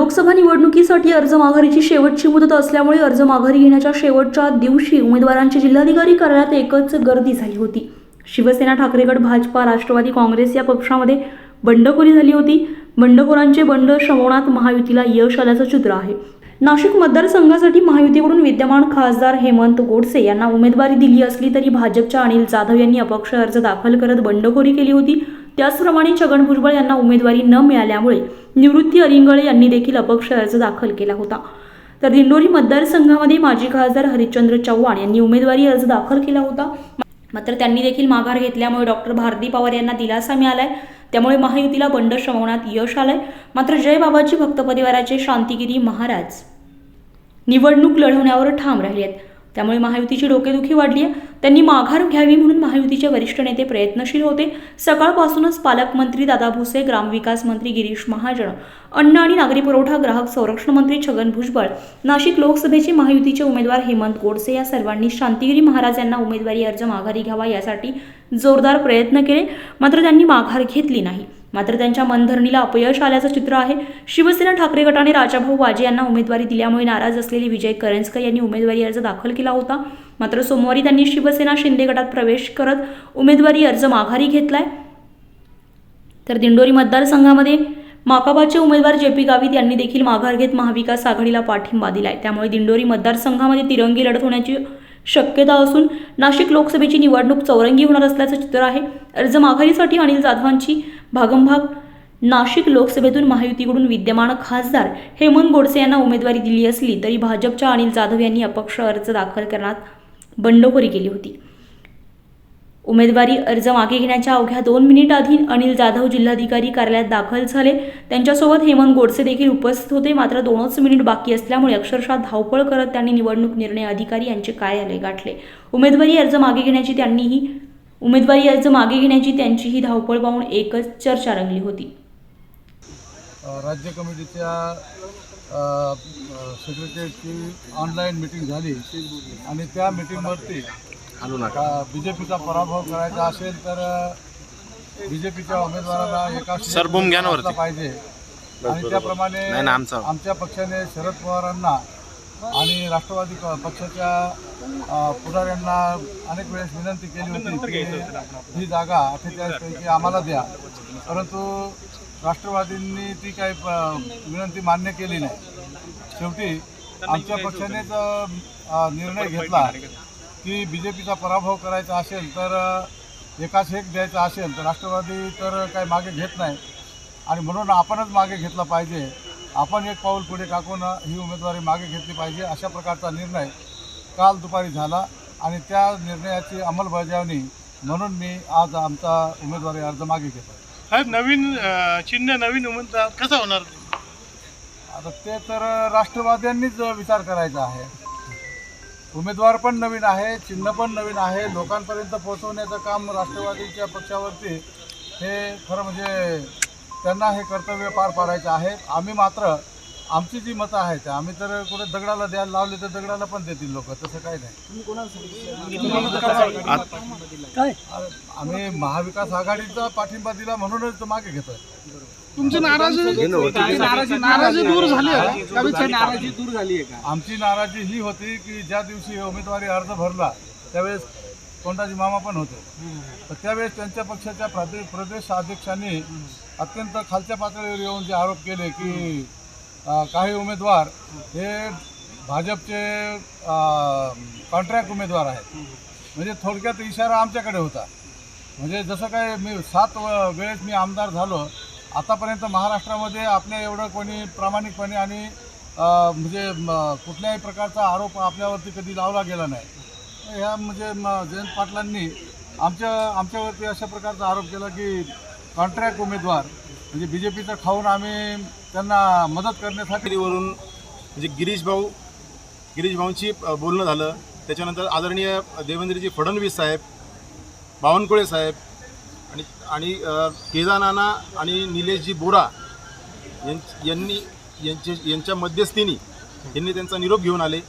लोकसभा निवडणुकीसाठी अर्ज माघारीची शेवटची मुदत असल्यामुळे अर्ज माघारी घेण्याच्या शेवटच्या दिवशी उमेदवारांची जिल्हाधिकारी कार्यालयात एकच गर्दी झाली होती. शिवसेना ठाकरेगड भाजपा राष्ट्रवादी काँग्रेस या पक्षामध्ये बंडखोरी झाली होती. बंडखोरांचे बंड शमवण्यात महायुतीला यश आल्याचं चित्र आहे. नाशिक मतदारसंघासाठी महायुतीकडून विद्यमान खासदार हेमंत गोडसे यांना उमेदवारी दिली असली तरी भाजपच्या अनिल जाधव यांनी अपक्ष अर्ज दाखल करत बंडखोरी केली होती. त्याचप्रमाणे छगन भुजबळ यांना उमेदवारी न मिळाल्यामुळे निवृत्ती अरिंगळे यांनी देखील अपक्ष अर्ज दाखल केला होता. तर दिंडोरी मतदारसंघामध्ये माजी खासदार हरिश्चंद्र चव्हाण यांनी उमेदवारी अर्ज दाखल केला होता. मात्र त्यांनी देखील माघार घेतल्यामुळे डॉक्टर भारती पवार यांना दिलासा मिळालाय. त्यामुळे महायुतीला बंड शमवण्यात यश आलंय. मात्र जयबाबाची भक्त परिवाराचे शांतिगिरी महाराज. निवडणूक लढवण्यावर ठाम राहिले आहेत त्यामुळे महायुतीची डोकेदुखी वाढली आहे त्यांनी माघार घ्यावी म्हणून महायुतीचे वरिष्ठ नेते प्रयत्नशील होते. सकाळपासूनच पालकमंत्री दादा भुसे ग्रामविकास मंत्री गिरीश महाजन अन्न आणि नागरी पुरवठा ग्राहक संरक्षण मंत्री छगन भुजबळ नाशिक लोकसभेचे महायुतीचे उमेदवार हेमंत गोडसे या सर्वांनी शांतिगिरी महाराज यांना उमेदवारी अर्ज माघारी घ्यावा यासाठी जोरदार प्रयत्न केले. मात्र त्यांनी माघार घेतली नाही. मात्र त्यांच्या मनधरणीला अपयश आल्याचं चित्र आहे. शिवसेना ठाकरे गटाने राजाभाऊ वाजे यांना उमेदवारी दिल्यामुळे नाराज असलेले विजय करंजकर यांनी उमेदवारी अर्ज दाखल केला होता. मात्र सोमवारी त्यांनी शिवसेना शिंदे गटात प्रवेश करत उमेदवारी अर्ज माघारी घेतलाय. तर दिंडोरी मतदारसंघामध्ये माकाबाचे उमेदवार जे पी गावित यांनी देखील माघार घेत महाविकास आघाडीला पाठिंबा दिलाय. त्यामुळे दिंडोरी मतदारसंघामध्ये तिरंगी लढत होण्याची शक्यता असून नाशिक लोकसभेची निवडणूक चौरंगी होणार असल्याचं चित्र आहे. अर्ज माघारीसाठी अनिल जाधवांची भागमभाग. नाशिक लोकसभेतून महायुतीकडून विद्यमान खासदार हेमंत गोडसे यांना उमेदवारी दिली असली तरी भाजपच्या अनिल जाधव यांनी अपक्ष अर्ज दाखल करण्यात बंडखोरी केली होती. उमेदवारी अर्ज मागे घेण्याच्या अवघ्या दोन मिनिट आधी अनिल जाधव जिल्हाधिकारी कार्यालयात दाखल झाले. त्यांच्यासोबत हेमंत गोडसे देखील उपस्थित होते. मात्र दोनच मिनिट बाकी असल्यामुळे अक्षरशः धावपळ करत त्यांनी निवडणूक निर्णय अधिकारी यांचे कार्यालय गाठले. उमेदवारी अर्ज मागे घेण्याची त्यांनीही उमेदवारी अर्ज मागे घेण्याची त्यांचीही धावपळ पाहून एकच चर्चा रंगली होती. राज्य कमिटीच्या सेक्रेटरीची ऑनलाईन मिटिंग झाली आणि त्या मिटिंगवरती बी जे पीचा पराभव करायचा असेल तर बी जे पीच्या उमेदवाराला एका सर, बूम घ्या ना असला वरती. पाहिजे. आणि त्याप्रमाणे. आमच्या पक्षाने शरद पवारांना आणि राष्ट्रवादी पक्षाच्या पुढाऱ्यांना अनेक वेळेस विनंती केली होती की ही जागा अठ्ठेचाळीस पैकी आम्हाला द्या. परंतु राष्ट्रवादींनी ती काही विनंती मान्य केली नाही. शेवटी आमच्या पक्षानेच निर्णय घेतला. की बी जे पीचा पराभव करायचा असेल तर एकाच एक द्यायचा असेल तर राष्ट्रवादी तर काही मागे घेत नाही. आणि म्हणून आपणच मागे घेतला पाहिजे. आपण एक पाऊल पुढे टाकून ही उमेदवारी मागे घेतली पाहिजे अशा प्रकारचा निर्णय काल दुपारी झाला. आणि त्या निर्णयाची अंमलबजावणी म्हणून मी आज आमचा उमेदवारी अर्ज मागे घेतो साहेब नवीन चिन्ह नवीन उमेदवार कसा होणार? आता ते तर राष्ट्रवाद्यांनीच विचार करायचा आहे. उमेदवार पण नवीन आहे चिन्ह पण नवीन आहे. लोकांपर्यंत पोहोचवण्याचं काम राष्ट्रवादीच्या पक्षावरती हे खरं म्हणजे त्यांना हे कर्तव्य पार पाडायचं आहे. आम्ही मात्र आमची जी मतं आहेत आम्ही तर कुठे दगडाला द्यायला लावले तर दगडाला पण देतील लोक तसं काही नाही. आम्ही महाविकास आघाडीचा पाठिंबा दिला म्हणूनच तो मागे घेतोय. तुमची नाराजी नाराजी नाराजी दूर झाली नाराजी दूर झाली आहे? का? आमची नाराजी ही होती की ज्या दिवशी उमेदवारी अर्ज भरला त्यावेळेस कोंडाजी मामा पण होते. तर त्यावेळेस त्यांच्या पक्षाच्या प्रदेश प्रदेश अध्यक्षांनी अत्यंत खालच्या पातळीवर येऊन जे आरोप केले की काही उमेदवार हे भाजपचे कॉन्ट्रॅक्ट उमेदवार आहेत. म्हणजे थोडक्यात इशारा आमच्याकडे होता. म्हणजे जसं काय मी सात व- वेळेस मी आमदार झालो आतापर्यंत महाराष्ट्रामध्ये आपल्या एवढं कोणी प्रामाणिकपणे आणि म्हणजे कुठल्याही प्रकारचा आरोप आपल्यावरती कधी लावला गेला नाही. ह्या म्हणजे म, जयंत पाटलांनी आमच्या आमच्यावरती अशा प्रकारचा आरोप केला की कॉन्ट्रॅक्ट उमेदवार म्हणजे बी जे पीचं खाऊन आम्ही त्यांना मदत करण्यासाठी पातळीवरून म्हणजे गिरीश भाऊ गिरीश भाऊंशी बोलणं झालं. त्याच्यानंतर आदरणीय देवेंद्रजी फडणवीस साहेब बावनकुळे साहेब आणि आणि केदारनाना आणि निलेशजी बोरा यां- यांनी यांचे यांच्या मध्यस्थीनी यांनी त्यांचा निरोप घेऊन आले.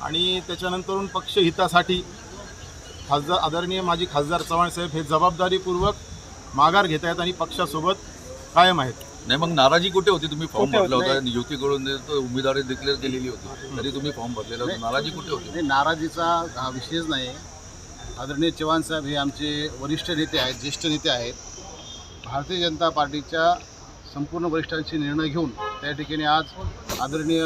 आणि त्याच्यानंतरून पक्षहितासाठी खासदार आदरणीय माजी खासदार चव्हाण साहेब हे जबाबदारीपूर्वक माघार घेत आहेत आणि पक्षासोबत कायम आहेत. नाही मग नाराजी कुठे होती? तुम्ही फॉर्म भरला होता. युतीकडून उमेदवारी डिक्लेअर केलेली होती तरी तुम्ही फॉर्म भरलेला होता. नाराजी कुठे होती? नाही नाराजीचा हा विषयच नाही. आदरणीय चव्हाण साहेब हे आमचे वरिष्ठ नेते आहेत ज्येष्ठ नेते आहेत. भारतीय जनता पार्टीच्या संपूर्ण वरिष्ठांचे निर्णय घेऊन त्या ठिकाणी आज आदरणीय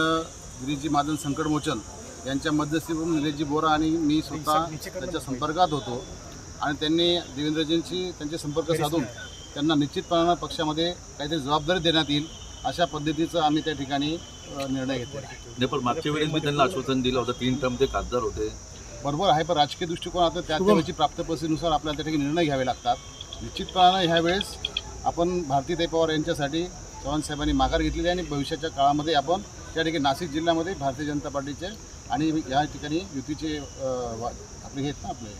गिरीजी महाजन संकटमोचन यांच्या मध्यस्थीतून निलेशजी बोरा आणि मी स्वतः त्यांच्या संपर्कात होतो. आणि त्यांनी देवेंद्रजींशी त्यांचे संपर्क साधून त्यांना निश्चितपणानं पक्षामध्ये काहीतरी जबाबदारी देण्यात येईल अशा पद्धतीचा आम्ही त्या ठिकाणी निर्णय घेतला नाही पण मागच्या वेळेस मी त्यांना आश्वासन दिलं होतं तीन टर्म ते खासदार होते. बरोबर आहे पण राजकीय दृष्टिकोनात त्या त्यावेळेची प्राप्त परिस्थितीनुसार आपल्याला त्या ठिकाणी निर्णय घ्यावे लागतात. निश्चितपणानं ह्यावेळेस आपण भारतीताई पवार यांच्यासाठी चव्हाण साहेबांनी माघार घेतलेली आहे आणि भविष्याच्या काळामध्ये आपण त्या ठिकाणी नाशिक जिल्ह्यामध्ये भारतीय जनता पार्टीचे आणि या ठिकाणी युतीचे आपले हे आहेत ना आपले?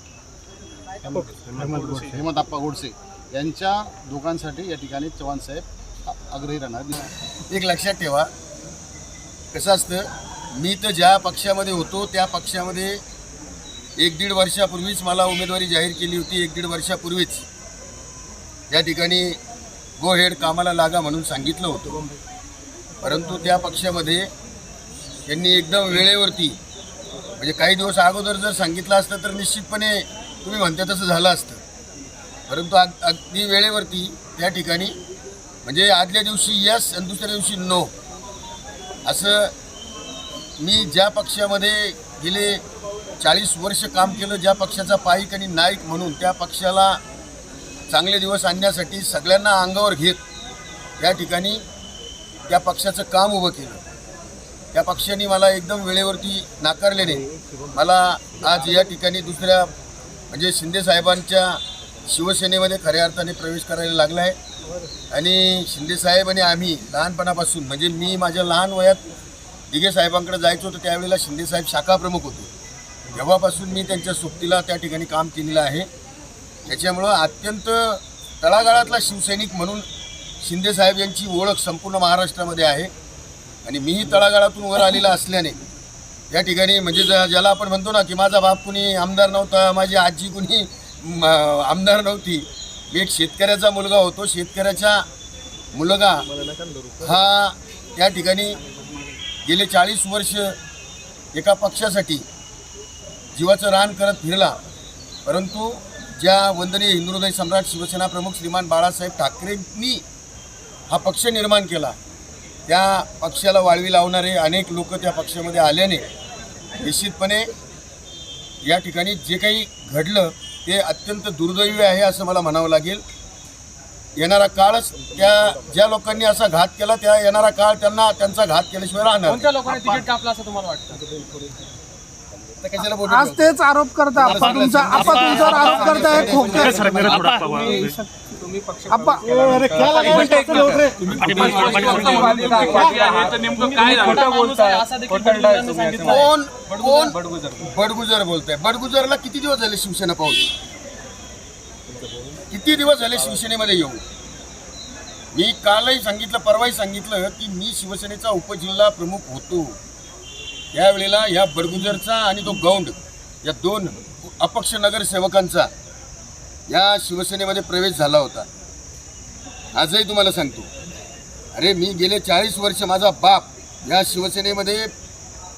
हेमंत आप्पा गोडसे. यांच्या दोघांसाठी या ठिकाणी चव्हाण साहेब आग्रही राहणार. एक लक्षात ठेवा. कसं असतं मी तर ज्या पक्षामध्ये होतो त्या पक्षामध्ये एक दीड वर्षापूर्वीच मला उमेदवारी जाहीर केली होती एक दीड वर्षापूर्वीच. या ठिकाणी गो हेड कामाला लागा म्हणून सांगितलं होतं. परंतु त्या पक्षामध्ये त्यांनी एकदम वेळेवरती म्हणजे काही दिवस अगोदर जर सांगितलं असतं तर निश्चितपणे तुम्ही म्हणता तसं झालं असतं. परंतु अगदी वेळेवरती त्या ठिकाणी म्हणजे आदल्या दिवशी यस आणि दुसऱ्या दिवशी नो असं मी ज्या पक्षामध्ये गेले चाळीस वर्ष काम केलं ज्या पक्षाचा पाईक आणि नाईक म्हणून त्या पक्षाला चांगले दिवस आणण्यासाठी सगळ्यांना अंगावर घेत त्या ठिकाणी त्या पक्षाचं काम उभं केलं. त्या पक्षाने मला एकदम वेळेवरती नाकारल्याने मला आज या ठिकाणी दुसऱ्या म्हणजे शिंदेसाहेबांच्या शिवसेनेमध्ये खऱ्या अर्थाने प्रवेश करायला लागला आहे. आणि शिंदेसाहेब आणि आम्ही लहानपणापासून म्हणजे मी माझ्या लहान वयात दिघे साहेबांकडे जायचो तर त्यावेळेला शिंदेसाहेब शाखा प्रमुख होते. तेव्हापासून मी त्यांच्या सोबतीला त्या ठिकाणी काम केलेलं आहे. त्याच्यामुळं अत्यंत तळागाळातला शिवसैनिक म्हणून शिंदेसाहेब यांची ओळख संपूर्ण महाराष्ट्रामध्ये आहे. आणि मीही तळागाळातून वर आलेला असल्याने या ठिकाणी म्हणजे ज्याला आपण म्हणतो ना की माझा बाप कुणी आमदार नव्हता माझी आजी कुणी आमदार नव्हती. मी एक शेतकऱ्याचा मुलगा होतो. शेतकऱ्याचा मुलगा हा त्या ठिकाणी गेले चाळीस वर्ष एका पक्षासाठी जीवाचं रान करत फिरला. परंतु ज्या वंदनीय हिंदुहृदय सम्राट शिवसेना प्रमुख श्रीमान बाळासाहेब ठाकरेंनी हा पक्ष निर्माण केला. त्या पक्षाला वाळवी लावणारे अनेक लोक त्या पक्षामध्ये आल्याने निश्चितपणे या ठिकाणी जे काही घडलं ते अत्यंत दुर्दैवी आहे असं मला म्हणावं लागेल येणारा काळच त्या ज्या लोकांनी असा घात केला त्या येणारा काळ त्यांना त्यांचा घात केल्याशिवाय राहणार. कोणत्या लोकांनी तिकीट कापलं असं तुम्हाला वाटतं आज तेच आरोप करता आप्पा तुमचा आप्पा तुमच्यावर आरोप करताय खोके आप्पा कोण कोण बडगुजर बोलताय. बडगुजरला किती दिवस झाले शिवसेना पाहून? किती दिवस झाले शिवसेनेमध्ये येऊन? मी कालही सांगितलं परवाही सांगितलं की मी शिवसेनेचा उपजिल्हा प्रमुख होतो. त्यावेळेला या बडगुजरचा आणि तो गौंड या दोन अपक्ष नगरसेवकांचा या शिवसेनेमध्ये प्रवेश झाला होता. आजही तुम्हाला सांगतो. अरे मी गेले चाळीस वर्ष माझा बाप या शिवसेनेमध्ये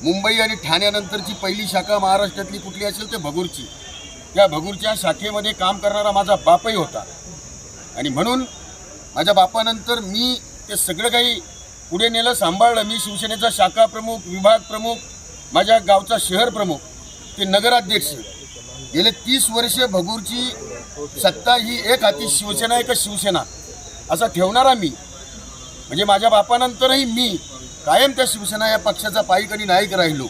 मुंबई आणि ठाण्यानंतरची पहिली शाखा महाराष्ट्रातली कुठली असेल ते भगूरची. त्या भगूरच्या शाखेमध्ये काम करणारा माझा बापही होता. आणि म्हणून माझ्या बापानंतर मी ते सगळं काही पुढे नेलं सांभाळलं. मी शिवसेनेचा शाखा प्रमुख विभाग प्रमुख माझ्या गावचा शहर प्रमुख ते नगराध्यक्ष. गेले तीस वर्ष भगूरची सत्ता ही एक हाती शिवसेना एकच शिवसेना. असा ठेवणारा मी. म्हणजे माझ्या बापानंतरही मी कायम त्या शिवसेना या पक्षाचा पायीक आणि नाईक राहिलो.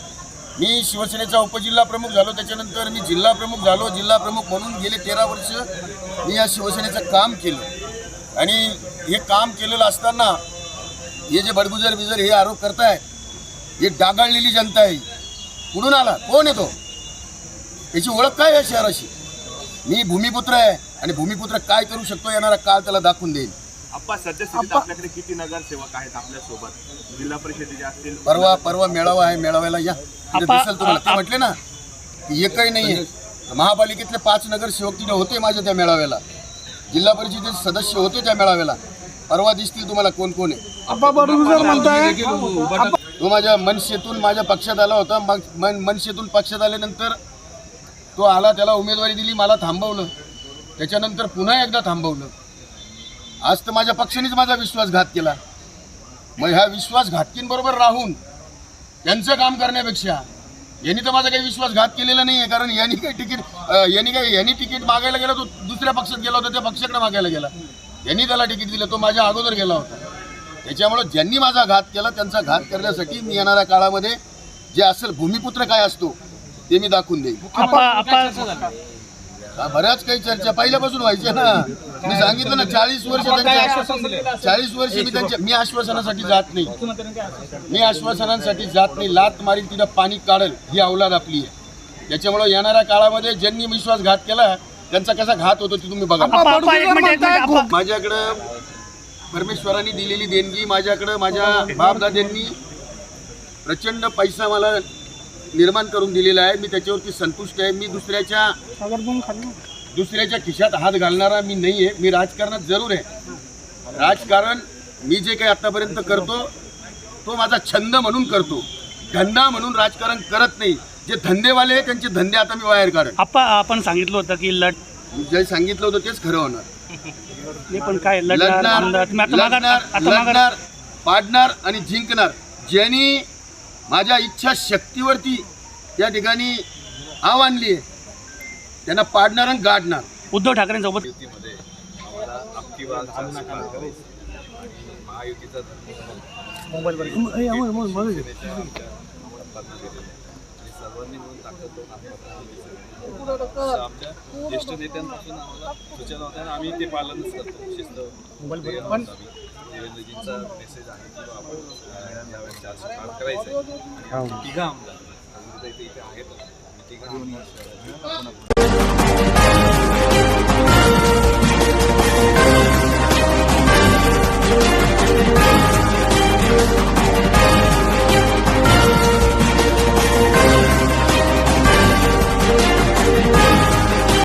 मी शिवसेनेचा उपजिल्हा प्रमुख झालो त्याच्यानंतर मी जिल्हा प्रमुख झालो. जिल्हा प्रमुख म्हणून गेले तेरा वर्ष मी या शिवसेनेचं काम केलं. आणि हे काम केलेलं असताना हे जे बडगुजर बिजर हे आरोप करताय हे डागाळलेली जनता आहे. कुठून आला? कोण येतो त्याची ओळख काय आहे शहराशी मी भूमिपुत्र आहे आणि भूमिपुत्र काय करू शकतो येणारा काळ त्याला दाखवून देईल आप्पा आपल्याकडे किती नगरसेवक आहेत आपल्यासोबत? जिल्हा परिषदेचे असतील. परवा परवा मेळावा आहे मेळाव्याला या. दिसेल तुम्हाला. ते म्हटले ना की एकही नाही आहे महापालिकेतले पाच नगरसेवक तिथे होते माझ्या त्या मेळाव्याला. जिल्हा परिषदेचे सदस्य होते त्या मेळाव्याला. परवा दिसतील तुम्हाला कोण कोण आहे? तो माझ्या मनसेतून माझ्या पक्षात आला होता. मग मन मनसेतून पक्षात आल्यानंतर तो आला त्याला उमेदवारी दिली मला थांबवलं. त्याच्यानंतर पुन्हा एकदा थांबवलं. आज तर माझ्या पक्षानेच माझा विश्वासघात केला. मग ह्या विश्वासघातकींबरोबर राहून त्यांचं काम करण्यापेक्षा यांनी तर माझा काही विश्वासघात केलेला नाही आहे कारण यांनी काही तिकीट यांनी काही यांनी तिकीट मागायला गेला तो दुसऱ्या पक्षात गेला होता त्या पक्षाकडे मागायला गेला. यांनी त्याला तिकीट दिलं तो माझ्या अगोदर गेला होता. त्याच्यामुळं ज्यांनी माझा घात केला त्यांचा घात करण्यासाठी मी येणाऱ्या काळामध्ये जे असेल भूमिपुत्र काय असतो ते मी दाखवून देईन. हा, बऱ्याच काही चर्चा पहिल्यापासून व्हायच्या ना. मी सांगितलं ना चाळीस वर्ष त्यांच्या चाळीस वर्ष मी त्यांच्या मी आश्वासनासाठी जात नाही. मी आश्वासनांसाठी जात नाही. लात मारील तिथं पाणी काढल ही अवलाद आपली आहे. त्याच्यामुळं येणाऱ्या काळामध्ये ज्यांनी विश्वासघात केला त्यांचा कसा घात होतो ते तुम्ही बघा. आप्पा माझ्याकडं परमेश्वरांनी दिलेली देणगी माझ्याकडं माझ्या बापदाद्यांनी प्रचंड पैसा मला निर्माण करून दिलेला आहे. मी त्याच्यावरती संतुष्ट आहे. मी दुसऱ्याच्या दुसऱ्याच्या खिशात हात घालणारा मी नाही आहे मी राजकारणात जरूर आहे. राजकारण मी जे काही आतापर्यंत करतो तो माझा छंद म्हणून करतो. धंदा म्हणून राजकारण करत नाही. जे धंदेवाले आहे त्यांचे धंदे आता मी बाहेर काढत आप्पा आपण सांगितलं होतं की लढ जे सांगितलं होतं तेच खरं होणार हे पण काय लढणार लढणार आमदार तुम्ही आता मागा लढणार आता मागा लढणार पाडणार आणि जिंकणार ज्यांनी माझ्या इच्छा शक्तीवरती या ठिकाणी आव आणली आहे त्यांना पाडणार आणि गाडणार उद्धव ठाकरेंसोबत युतीमध्ये आम्हाला करावी. महायुतीचा सर्वांनी मिळून ताकद देऊन आमच्या ज्येष्ठ नेत्यांपासून आम्हाला सूचना होत्या आणि आम्ही ते पालनच करतो. शिस्त ते आम्ही देवेंद्रजींचा मेसेज आहे की आपण यावेळेस चारशे पार करायचं आहे तिघा आमदार इथे आहेत. तिघा